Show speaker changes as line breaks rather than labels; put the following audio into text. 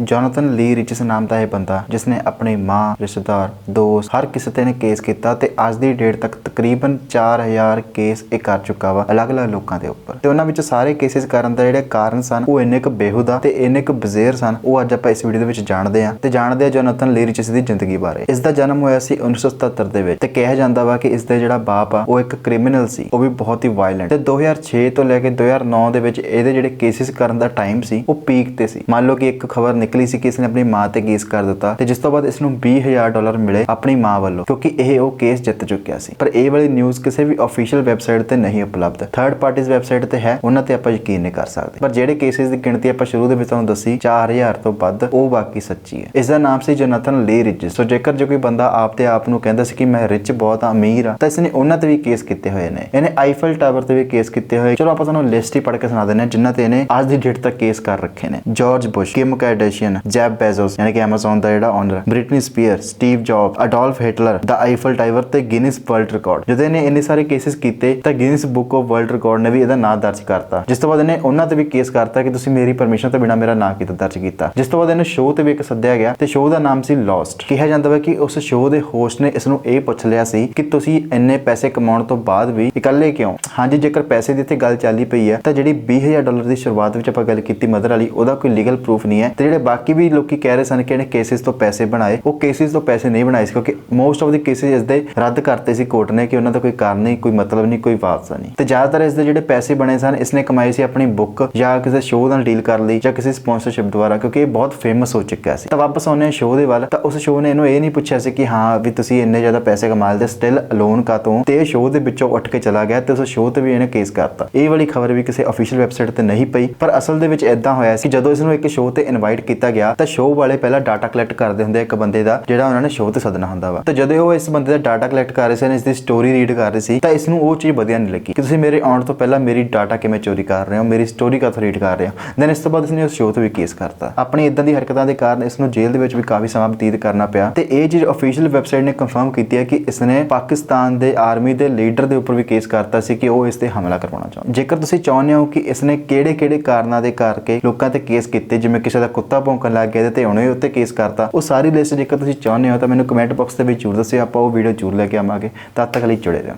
ਜੋਨਥਨ ਲੀ ਰਿਚਸ ਨਾਮ ਦਾ ਇਹ ਬੰਦਾ, ਜਿਸਨੇ ਆਪਣੀ ਮਾਂ, ਰਿਸ਼ਤੇਦਾਰ, ਦੋਸਤ, ਹਰ ਕਿਸੇ ਤੇ ਨੇ ਕੇਸ ਕੀਤਾ ਤੇ ਅੱਜ ਦੀ ਡੇਟ ਤੱਕ ਤਕਰੀਬਨ 4000 ਕੇਸ ਇਹ ਕਰ ਚੁੱਕਾ ਵਾ ਅਲੱਗ-ਅਲੱਗ ਲੋਕਾਂ ਦੇ ਉੱਪਰ। ਤੇ ਉਹਨਾਂ ਵਿੱਚ ਸਾਰੇ ਕੇਸਿਸ ਕਰਨ ਦਾ ਜਿਹੜੇ ਕਾਰਨ ਸਨ, ਉਹ ਇੰਨੇ ਕੁ ਬੇਹੂਦਾ ਤੇ ਇੰਨੇ ਕੁ ਬਜ਼ੇਰ ਸਨ, ਉਹ ਅੱਜ ਆਪਾਂ ਇਸ ਵੀਡੀਓ ਦੇ ਵਿੱਚ ਜਾਣਦੇ ਹਾਂ। ਤੇ ਜਾਣਦੇ ਹਾਂ ਜੋਨਥਨ ਲੀ ਰਿਚਸ ਦੀ ਜ਼ਿੰਦਗੀ ਬਾਰੇ। ਇਸ ਦਾ ਜਨਮ ਹੋਇਆ ਸੀ 1977 ਦੇ ਵਿੱਚ ਤੇ ਕਿਹਾ ਜਾਂਦਾ ਵਾ ਕਿ ਇਸ ਦਾ ਜਿਹੜਾ ਬਾਪ ਆ, ਉਹ ਇੱਕ ਕ੍ਰਿਮੀਨਲ ਸੀ, ਉਹ ਵੀ ਬਹੁਤ ਹੀ ਵਾਇਲੈਂਟ ਤੇ 2006 ਤੋਂ ਲੈ ਕੇ 2009 ਦੇ ਵਿੱਚ ਇਹਦੇ ਜਿਹੜੇ ਕੇਸਿਸ ਕਰਨ ਦਾ ਟਾਈਮ ਸੀ, ਉਹ ਪੀਕ ਤੇ ਸੀ। ਮੰਨ ਲਓ ਕਿ ਇੱਕ ਖਬਰ ਨਿਕਲੀ ਸੀ ਕਿ ਇਸ ਨੇ ਆਪਣੀ ਮਾਂ ਤੇ ਕੇਸ ਕਰ ਦਿੱਤਾ ਤੇ ਜਿਸ ਤੋਂ ਬਾਅਦ ਇਸ ਨੂੰ 20000 ਡਾਲਰ ਮਿਲੇ ਆਪਣੀ ਮਾਂ ਵੱਲੋਂ, ਕਿਉਂਕਿ ਇਹ ਉਹ ਕੇਸ ਜਿੱਤ ਚੁੱਕਿਆ ਸੀ। ਪਰ ਇਹ ਵਾਲੀ ਨਿਊਜ਼ ਕਿਸੇ ਵੀ ਅਫੀਸ਼ੀਅਲ ਵੈਬਸਾਈਟ ਤੇ ਨਹੀਂ ਉਪਲਬਧ। ਥਰਡ ਪਾਰਟੀਜ਼ ਵੈਬਸਾਈਟ ਤੇ ਹੈ, ਉਹਨਾਂ ਤੇ ਆਪਾਂ ਯਕੀਨ ਨਹੀਂ ਕਰ ਸਕਦੇ। ਪਰ ਜਿਹੜੇ ਕੇਸਿਸ ਦੀ ਗਿਣਤੀ ਆਪਾਂ ਸ਼ੁਰੂ ਦੇ ਵਿੱਚ ਤੁਹਾਨੂੰ ਦੱਸੀ 4000 ਤੋਂ ਵੱਧ, ਉਹ ਬਾਕੀ ਸੱਚੀ ਹੈ। ਇਸ ਦਾ ਨਾਮ ਸੀ ਜੋਨਾਥਨ ਲੀ ਰਿਚ ਸੋ ਜੇਕਰ ਜੋ ਕੋਈ ਬੰਦਾ ਆਪ ਤੇ ਆਪ ਨੂੰ ਕਹਿੰਦਾ ਸੀ ਕਿ ਮੈਂ ਰਿਚ ਬਹੁਤ ਅਮੀਰ ਆ ਤਾਂ ਇਸਨੇ ਉਹਨਾਂ ਤੇ ਵੀ ਕੇਸ ਕੀਤੇ ਹੋਏ ਨੇ। ਇਹਨੇ ਆਈਫਲ ਟਾਵਰ ਤੇ ਵੀ ਕੇਸ ਕੀਤੇ ਹੋਏ। ਚਲੋ ਆਪਾਂ ਤੁਹਾਨੂੰ ਲਿਸਟ ਹੀ ਪੜ੍ਹ ਕੇ ਸੁਣਾ ਦਿੰਦੇ ਹਾਂ, ਜਿਨ੍ਹਾਂ ਤੇ ਇਹਨੇ ਅੱਜ ਦੀ ਡੇਟ ਤੱਕ ਕੇਸ ਕਰ ਰੱਖੇ ਨੇ। George Bush Kim Kardashian Jeff Bezos ਯਾਨੀ ਕਿ Amazon ਦਾ ਜਿਹੜਾ owner Britney Spear Steve Job Adolf Hitler ਦਾ ਆਈਫਲ ਟਾਵਰ ਤੇ ਗਿਨੀਸ ਵਰਲਡ ਰਿਕਾਰਡ ਜਦੋਂ ਇਹਨੇ ਇੰਨੇ ਸਾਰੇ ਕੇਸਿਸ ਕੀਤੇ, ਤਾਂ Guinness book of world record ਨੇ ਵੀ ਇਹਦਾ ਨਾਮ ਦਰਜ ਕਰਤਾ। ਜਿਸ ਤੋਂ ਬਾਅਦ ਇਹਨੇ ਉਹਨਾਂ ਤੇ ਵੀ ਕੇਸ ਕਰਤਾ ਕਿ ਤੁਸੀਂ ਮੇਰੀ ਪਰਮਿਸ਼ਨ ਤੋਂ ਬਿਨਾ ਮੇਰਾ ਨਾਮ ਕਿਤੇ ਦਰਜ ਕੀਤਾ। ਜਿਸ ਤੋਂ ਬਾਅਦ ਇਹਨੂੰ ਸ਼ੋਅ ਤੇ ਵੀ ਇੱਕ ਸੱਦਿਆ ਗਿਆ ਤੇ ਸ਼ੋਅ ਦਾ ਨਾਮ ਸੀ ਲੌਸਟ ਕਿਹਾ ਜਾਂਦਾ ਹੈ ਕਿ ਉਸ ਸ਼ੋਅ ਦੇ ਹੋਸਟ ਨੇ ਇਸ ਨੂੰ ਇਹ ਪੁੱਛ ਲਿਆ ਸੀ ਕਿ ਤੁਸੀਂ ਇੰਨੇ ਪੈਸੇ ਕਮਾਉਣ ਤੋਂ ਬਾਅਦ ਵੀ ਇਕੱਲੇ ਕਿਉਂ? ਹਾਂਜੀ, ਜੇਕਰ ਪੈਸੇ ਦੀ ਇੱਥੇ ਗੱਲ ਚੱਲੀ ਪਈ ਹੈ, ਤਾਂ ਜਿਹੜੀ 20000 ਡਾਲਰ ਦੀ ਸ਼ੁਰੂਆਤ ਵਿੱਚ ਆਪਾਂ ਗੱਲ ਕੀਤੀ ਮਦਰ ਵਾਲੀ, ਉਹਦਾ ਕੋਈ ਲੀਗਲ ਪ੍ਰੂਫ ਨਹੀਂ ਹੈ। ਤੇ ਜਿਹੜੇ ਬਾਕੀ ਵੀ ਲੋਕੀ ਕਹਿ ਰਹੇ ਸਨ ਕਿ ਇਹਨੇ ਕੇਸਿਸ ਤੋਂ ਪੈਸੇ ਬਣਾਏ। ਉਹ ਕੇਸਿਸ ਤੋਂ ਪੈਸੇ ਨਹੀਂ ਬਣਾਏ ਸੀ ਕਿਉਂਕਿ ਮੋਸਟ ਆਫ ਦੀ ਕੇਸਿਸ ਇਸ ਦੇ ਰੱਦ ਕਰਤੇ ਸੀ ਕੋਰਟ ਨੇ ਕਿ ਉਹਨਾਂ ਦਾ ਕੋਈ ਕਾਰਨ ਨਹੀਂ, ਕੋਈ ਮਤਲਬ ਨਹੀਂ, ਕੋਈ ਵਾਪਸਾ ਨਹੀਂ। ਤੇ ਜ਼ਿਆਦਾਤਰ ਇਸ ਦੇ ਜਿਹੜੇ ਪੈਸੇ ਬਣੇ ਸਨ, ਇਸਨੇ ਕਮਾਏ ਸੀ ਆਪਣੀ ਬੁੱਕ ਜਾਂ ਕਿਸੇ ਸ਼ੋਅ ਨਾਲ ਡੀਲ ਕਰ ਲਈ ਜਾਂ ਕਿਸੇ ਸਪਾਂਸਰਸ਼ਿਪ ਦੁਆਰਾ, ਕਿਉਂਕਿ ਇਹ ਬਹੁਤ ਫੇਮਸ ਹੋ ਚੁੱਕਿਆ ਸੀ। ਤਾਂ ਵਾਪਸ ਆਉਂਦੇ ਹਾਂ ਸ਼ੋਅ ਦੇ ਵੱਲ, ਤਾਂ ਉਸ ਸ਼ੋਅ ਨੇ ਇਹਨੂੰ ਇਹ ਨਹੀਂ ਪੁੱਛਿਆ ਸੀ ਕਿ ਹਾਂ ਵੀ ਤੁਸੀਂ ਇੰਨੇ ਜ਼ਿਆਦਾ ਪੈਸੇ ਕਮਾ ਲਦੇ ਸਟਿਲ ਅਲੋਨ ਕਾ ਤੋਂ? ਤੇ ਇਹ ਸ਼ੋਅ ਦੇ ਵਿੱਚੋਂ ਉੱਠ ਕੇ ਚਲਾ ਗਿਆ ਤੇ ਉਸ ਸ਼ੋਅ ਤੇ ਵੀ ਇਹਨੇ ਕੇਸ ਕਰਤਾ। ਇਹ ਵਾਲੀ ਖਬਰ ਵੀ ਕਿਸੇ ਅਫੀਸ਼ੀਅਲ ਵੈਬਸਾਈਟ ਤੇ ਨਹੀਂ ਪਈ, ਪਰ ਅਸਲ ਦੇ ਵਿੱਚ ਇਦਾਂ ਹੋਇਆ ਸੀ ਜਦੋਂ ਇਸ ਨੂੰ ਇੱਕ ਸ਼ੋਅ ਤੇ ਇਨਵਾਈਟ ਕੀਤਾ ਗਿਆ, ਤਾਂ ਸ਼ੋਅ ਵਾਲੇ ਪਹਿਲਾਂ ਡਾਟਾ ਕਲੈਕਟ ਕਰਦੇ ਹੁੰਦੇ ਇੱਕ ਬੰਦੇ ਦਾ, ਜਿਹੜਾ ਉਹਨਾਂ ਨੇ ਸ਼ੋਅ ਤੇ ਸੱਦਣਾ ਹੁੰਦਾ ਵਾ। ਤਾਂ ਜਦੋਂ ਉਹ ਇਸ ਬੰਦੇ ਦਾ ਡਾਟਾ ਕਲੈਕਟ ਕਰ ਰਹੇ ਸਨ ਇਸ ਦੀ ਸਟੋਰੀ ਰੀਡ ਕਰ ਰਹੇ ਸੀ, ਤਾਂ ਇਸ ਨੂੰ ਉਹ ਚੀਜ਼ ਵਧੀਆ ਨਹੀਂ ਲੱਗੀ ਕਿ ਤੁਸੀਂ ਮੇਰੇ ਆਉਣ ਤੋਂ ਪਹਿਲਾਂ ਮੇਰੀ ਡਾਟਾ ਕਿਵੇਂ ਚੋਰੀ ਕਰ ਰਹੇ ਹੋ, ਮੇਰੀ ਸਟੋਰੀ ਕਾਹਤੋਂ ਰੀਡ ਕਰ ਰਹੇ ਹੋ। ਦੈਨ ਇਸ ਤੋਂ ਬਾਅਦ ਇਸਨੇ ਉਸ ਸ਼ੋਅ ਤੇ ਵੀ ਕੇਸ ਕਰਤਾ। ਆਪਣੀ ਇਦਾਂ ਦੀ ਹਰਕਤਾਂ ਦੇ ਕਾਰਨ ਇਸ ਨੂੰ ਜੇਲ੍ਹ ਦੇ ਵਿੱਚ ਵੀ ਕਾਫੀ ਸਮਾਂ ਬਤੀਤ ਕਰਨਾ ਪਿਆ। ਤੇ ਇਹ ਚੀਜ਼ ਅਫੀਸ਼ੀਅਲ ਵੈਬਸਾਈਟ ਨੇ ਕੰਫਰਮ ਕੀਤੀ ਹੈ ਕਿ ਇਸਨੇ ਪਾਕਿਸਤਾਨ ਦੇ ਆਰਮੀ ਦੇ ਲੀਡਰ ਦੇ ਉੱਪਰ ਵੀ ਕੇਸ ਕਰਤਾ ਸੀ ਕਿ ਉਹ ਇਸ ਤੇ ਹਮਲਾ ਕਰਵਾਉਣਾ ਚਾਹੁੰਦਾ। ਜੇਕਰ ਤੁਸੀਂ ਚਾਹੁੰਦੇ ਹੋ ਕਿ ਇਸਨੇ ਕਿਹੜੇ-ਕਿਹੜੇ ਕਾਰਨਾਂ ਦੇ ਕਰਕੇ ਲੋਕਾਂ ਤੇ ਕੇਸ ਕੀਤੇ, ਜਿਵੇਂ ਕਿਸੇ ਦਾ ਕੁੱਤਾ ਭੌਂਕਣ ਲੱਗ ਗਿਆ ਤੇ ਉਹਨੇ ਉੱਤੇ ਕੇਸ ਕਰਤਾ। ਉਹ ਸਾਰੀ ਲਿਸਟ ਜੇਕਰ ਤੁਸੀਂ ਚਾਹੁੰਦੇ ਹੋ ਤਾਂ ਮੈਨੂੰ ਕਮੈਂਟ ਬਾਕਸ ਦੇ ਵਿੱਚ ਜ਼ਰੂਰ ਦੱਸਿਓ, ਆਪਾਂ ਉਹ ਵੀਡੀਓ ਜ਼ਰੂਰ ਲੈ ਕੇ ਆਵਾਂਗੇ। ਤਦ ਤੱਕ ਲਈ ਜੁੜੇ ਰਹੋ।